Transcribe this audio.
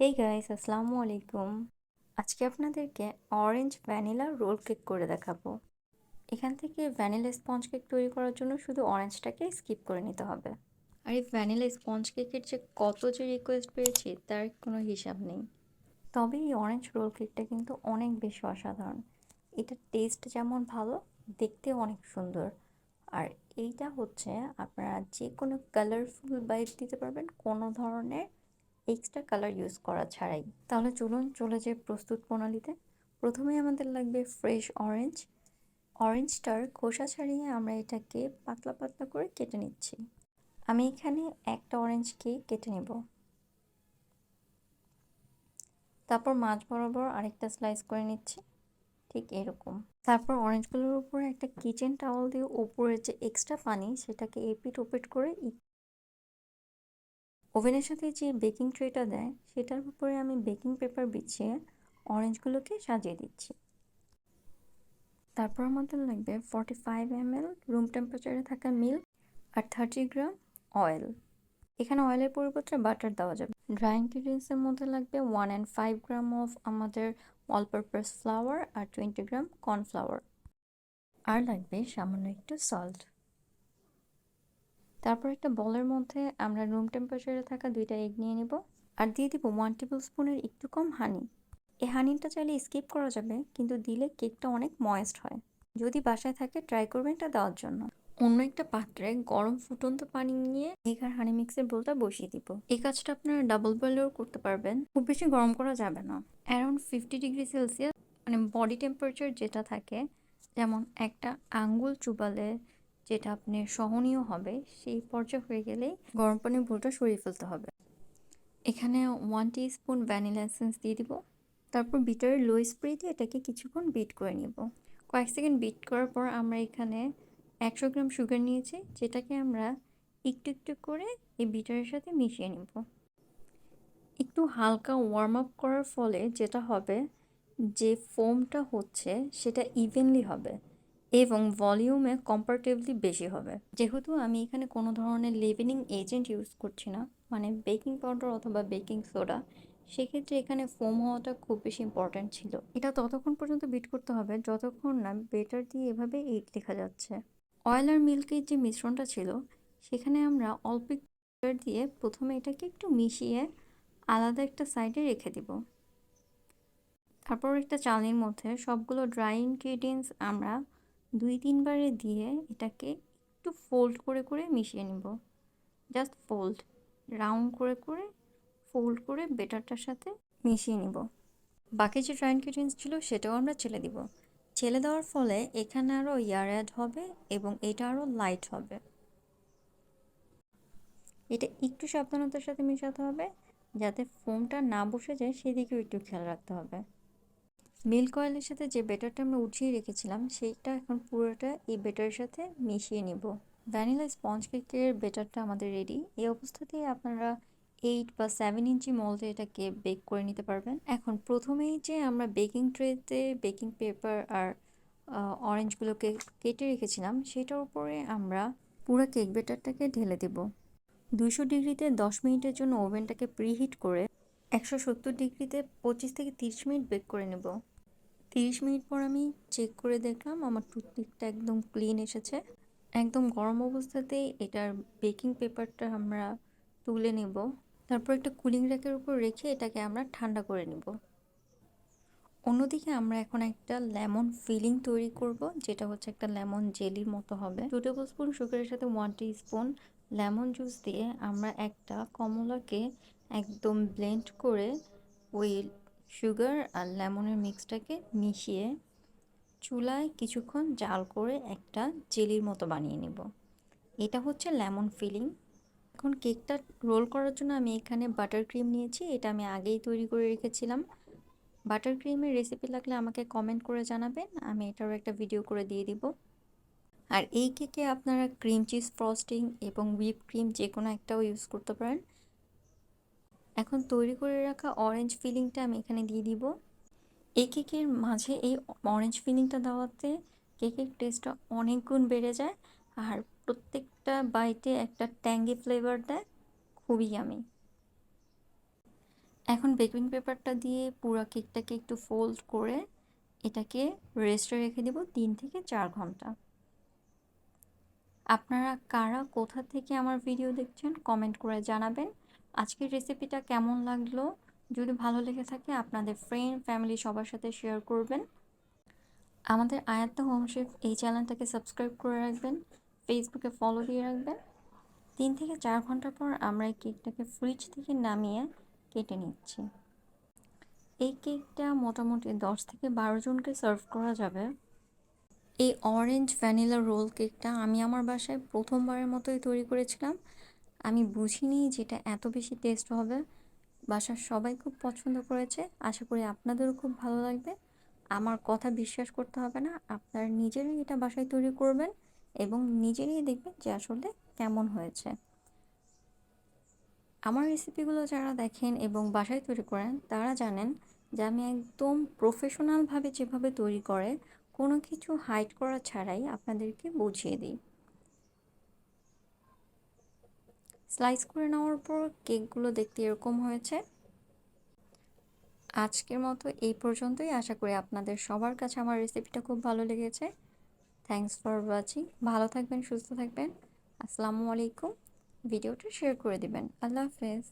Hey guys আসসালামু আলাইকুম। আজকে আপনাদেরকে অরেঞ্জ ভ্যানিলা রোল কেক করে দেখাবো। এখান থেকে ভ্যানিলা স্পঞ্জ কেক তৈরি করার জন্য শুধু অরেঞ্জটাকে স্কিপ করে নিতে হবে। আর এই ভ্যানিলা স্পঞ্জ কেকের যে কত যে রিকোয়েস্ট পেয়েছি, তার কোনো হিসাব নেই। তবে এই অরেঞ্জ রোল কেকটা কিন্তু অনেক বেশি অসাধারণ। এটার টেস্ট যেমন ভালো, দেখতেও অনেক সুন্দর। আর এইটা হচ্ছে আপনারা যে কোনো কালারফুল বাইট দিতে পারবেন, কোনো ধরনের এক্সট্রা কালার ইউজ করা ছাড়াই। তাহলে চলুন চলে যাই প্রস্তুত প্রণালীতে। প্রথমে আমাদের লাগবে ফ্রেশ অরেঞ্জ অরেঞ্জটার খোসা ছাড়িয়ে আমরা এটাকে পাতলা পাতলা করে কেটে নিচ্ছি। আমি এখানে একটা অরেঞ্জকে কেটে নেব। তারপর মাছ বরাবর আরেকটা স্লাইস করে নিচ্ছি। ঠিক এরকম। তারপর অরেঞ্জগুলোর উপরে একটা কিচেন টাওয়াল দিয়ে উপরের যে এক্সট্রা পানি, সেটাকে এপিট ওপিট করে ওভেনের সাথে যে বেকিং ট্রেটা দেয়, সেটার উপরে আমি বেকিং পেপার বিছিয়ে অরেঞ্জগুলোকে সাজিয়ে দিচ্ছি। তারপর আমাদের লাগবে ফর্টি ফাইভ এম রুম টেম্পারেচারে থাকা মিল্ক আর থার্টি গ্রাম অয়েল এখানে অয়েলের পরিবর্তে বাটার দেওয়া যাবে। ড্রাই ইনগ্রিডিয়েন্টসের মধ্যে লাগবে one and five gram of আমাদের অল পারপাস ফ্লাওয়ার আর টোয়েন্টি গ্রাম কর্নফ্লাওয়ার আর লাগবে সামান্য একটু সল্ট তারপর একটা বলের মধ্যে আমরা রুম টেম্পারেচারে থাকা দুইটা এগ নিয়ে নিব। আর দিয়ে দিব ওয়ান টেবিল স্পুনের একটু কম হানি এই হানিটা চাইলে স্কিপ করা যাবে, কিন্তু দিলে কেকটা অনেক ময়েস্ট হয়। যদি বাসায় থাকে ট্রাই করবেন এটা দেওয়ার জন্য। অন্য একটা পাত্রে গরম ফুটন্ত পানি নিয়ে এগ আর হানি মিক্সের বোলটা বসিয়ে দিব। এই কাজটা আপনারা ডাবল বয়েলেও করতে পারবেন। খুব বেশি গরম করা যাবে না। অ্যারাউন্ড ফিফটি ডিগ্রি সেলসিয়াস মানে বডি টেম্পারেচার যেটা থাকে, যেমন একটা আঙ্গুল চুবালে যেটা আপনি সহনীয় হবে, সেই পর্যায়ে হয়ে গেলেই গরম পানির ভুলটা সরিয়ে ফেলতে হবে। এখানে one teaspoon vanilla essence দিয়ে দিব, তারপর বিটারের লো স্প্রে দিয়ে এটাকে কিছুক্ষণ বিট করে নিব। কয়েক সেকেন্ড বিট করার পর আমরা এখানে একশো গ্রাম সুগার নিয়েছি, যেটাকে আমরা একটু একটু করে এই বিটারের সাথে মিশিয়ে নিব। একটু হালকা ওয়ার্ম আপ করার ফলে যেটা হবে, যে ফোমটা হচ্ছে, সেটা ইভেনলি হবে। এবং ভলিউমে কম্পারেটিভলি বেশি হবে। যেহেতু আমি এখানে কোনো ধরনের লেভেনিং এজেন্ট ইউজ করছি না মানে বেকিং পাউডার অথবা বেকিং সোডা সেক্ষেত্রে এখানে ফোম হওয়াটা খুব বেশি ইম্পর্ট্যান্ট ছিল। এটা ততক্ষণ পর্যন্ত বিট করতে হবে, যতক্ষণ না বেটার দিয়ে এভাবে এইট লেখা যাচ্ছে। অয়েল আর মিল্কের যে মিশ্রণটা ছিল, সেখানে আমরা অল্প দিয়ে প্রথমে এটাকে একটু মিশিয়ে আলাদা একটা সাইডে রেখে দিব। তারপর একটা চালনির মধ্যে সবগুলো ড্রাই ইনগ্রিডিয়েন্টস আমরা দুই তিনবারে দিয়ে এটাকে একটু ফোল্ড করে করে মিশিয়ে নিব। জাস্ট ফোল্ড রাউন্ড করে করে ফোল্ড করে বেটারটার সাথে মিশিয়ে নিব। বাকি যে ইনগ্রিডিয়েন্টস ছিল সেটাও আমরা ছেলে দিব। ছেলে দেওয়ার ফলে এখানে আরও ইয়ার অ্যাড হবে এবং এটা আরও লাইট হবে। এটা একটু সাবধানতার সাথে মেশাতে হবে, যাতে ফোমটা না বসে যায়, সেদিকেও একটু খেয়াল রাখতে হবে। মিল্ক অয়েলের সাথে যে বেটারটা আমরা উঠিয়ে রেখেছিলাম, সেইটা এখন পুরোটা এই বেটারের সাথে মিশিয়ে নিব। ভ্যানিলা স্পঞ্জ কেকের বেটারটা আমাদের রেডি এই অবস্থাতেই আপনারা এইট বা সেভেন ইঞ্চি মলদে এটাকে বেক করে নিতে পারবেন। এখন প্রথমেই যে আমরা বেকিং ট্রেতে বেকিং পেপার আর অরেঞ্জগুলোকে কেটে রেখেছিলাম, সেটার উপরে আমরা পুরো কেক বেটারটাকে ঢেলে দেব। দুশো ডিগ্রিতে দশ মিনিটের জন্য ওভেনটাকে প্রিহিট করে একশো সত্তর ডিগ্রিতে পঁচিশ থেকে তিরিশ মিনিট বেক করে নেব। তিরিশ মিনিট পর আমি চেক করে দেখলাম আমার টুথপিকটা একদম ক্লিন এসেছে। একদম গরম অবস্থাতেই এটার বেকিং পেপারটা আমরা তুলে নেব। তারপর একটা কুলিং র্যাকের উপর রেখে এটাকে আমরা ঠান্ডা করে নেব। অন্যদিকে আমরা এখন একটা লেমন ফিলিং তৈরি করব, যেটা হচ্ছে একটা লেমন জেলির মতো হবে। টু টেবিল স্পুন সুগারের সাথে one teaspoon lemon juice দিয়ে আমরা একটা কমলাকে একদম ব্লেন্ড করে ওই সুগার আর লেমনের মিক্সটাকে মিশিয়ে চুলায় কিছুক্ষণ জাল করে একটা জেলির মতো বানিয়ে নেব। এটা হচ্ছে লেমন ফিলিং। এখন কেকটা রোল করার জন্য আমি এখানে বাটার ক্রিম নিয়েছি। এটা আমি আগেই তৈরি করে রেখেছিলাম। বাটার ক্রিমের রেসিপি লাগলে আমাকে কমেন্ট করে জানাবেন। আমি এটারও একটা ভিডিও করে দিয়ে দিব। আর এই কেকে আপনারা ক্রিম চিজ ফ্রস্টিং এবং হুইপ ক্রিম যে কোনো একটাও ইউজ করতে পারেন। এখন তৈরি করে রাখা অরেঞ্জ ফিলিংটা আমি এখানে দিয়ে দিব। এই কেকের মাঝে এই অরেঞ্জ ফিলিংটা দেওয়াতে কেকের টেস্টটা অনেক গুণ বেড়ে যায় আর প্রত্যেকটা বাইটে একটা ট্যাঙ্গি ফ্লেভার দেয় খুবই আমি এখন বেকিং পেপারটা দিয়ে পুরো কেকটাকে একটু ফোল্ড করে এটাকে রেস্টে রেখে দেব তিন থেকে চার ঘণ্টা। আপনারা কারা কোথা থেকে আমার ভিডিও দেখছেন কমেন্ট করে জানাবেন। আজকের রেসিপিটা কেমন লাগল? যদি ভালো লেগে থাকে, আপনাদের ফ্রেন্ড ফ্যামিলি সবার সাথে শেয়ার করবেন। আমাদের আয়াত্তা হোম শেফ এই চ্যানেলটাকে সাবস্ক্রাইব করে রাখবেন ফেসবুকে ফলো দিয়ে রাখবেন। তিন থেকে চার ঘণ্টা পর আমরা এই কেকটাকে ফ্রিজ থেকে নামিয়ে কেটে নিচ্ছি। এই কেকটা মোটামুটি দশ থেকে বারো জনকে সার্ভ করা যাবে। এই অরেঞ্জ ভ্যানিলা রোল কেকটা আমি আমার বাসায় প্রথমবারের মতোই তৈরি করেছিলাম। আমি বুঝিনি যেটা এত বেশি টেস্ট হবে। বাসার সবাই খুব পছন্দ করেছে। আশা করি আপনাদেরও খুব ভালো লাগবে। আমার কথা বিশ্বাস করতে হবে না। আপনারা নিজেরাই এটা বাসায় তৈরি করবেন এবং নিজেরাই দেখবেন যে আসলে কেমন হয়েছে। আমার রেসিপিগুলো যারা দেখেন এবং বাসায় তৈরি করেন, তারা জানেন যে আমি একদম প্রফেশনালভাবে যেভাবে তৈরি করে, কোনো কিছু হাইড করা ছাড়াই আপনাদেরকে বুঝিয়ে দিই। স্লাইস করে নেওয়ার পর কেকগুলো দেখতে এরকম হয়েছে। আজকের মতো এই পর্যন্তই। আশা করি আপনাদের সবার কাছে আমার রেসিপিটা খুব ভালো লেগেছে। থ্যাংকস ফর ওয়াচিং ভালো থাকবেন, সুস্থ থাকবেন। আসসালামু আলাইকুম। ভিডিওটা শেয়ার করে দিবেন। আল্লাহ হাফেজ।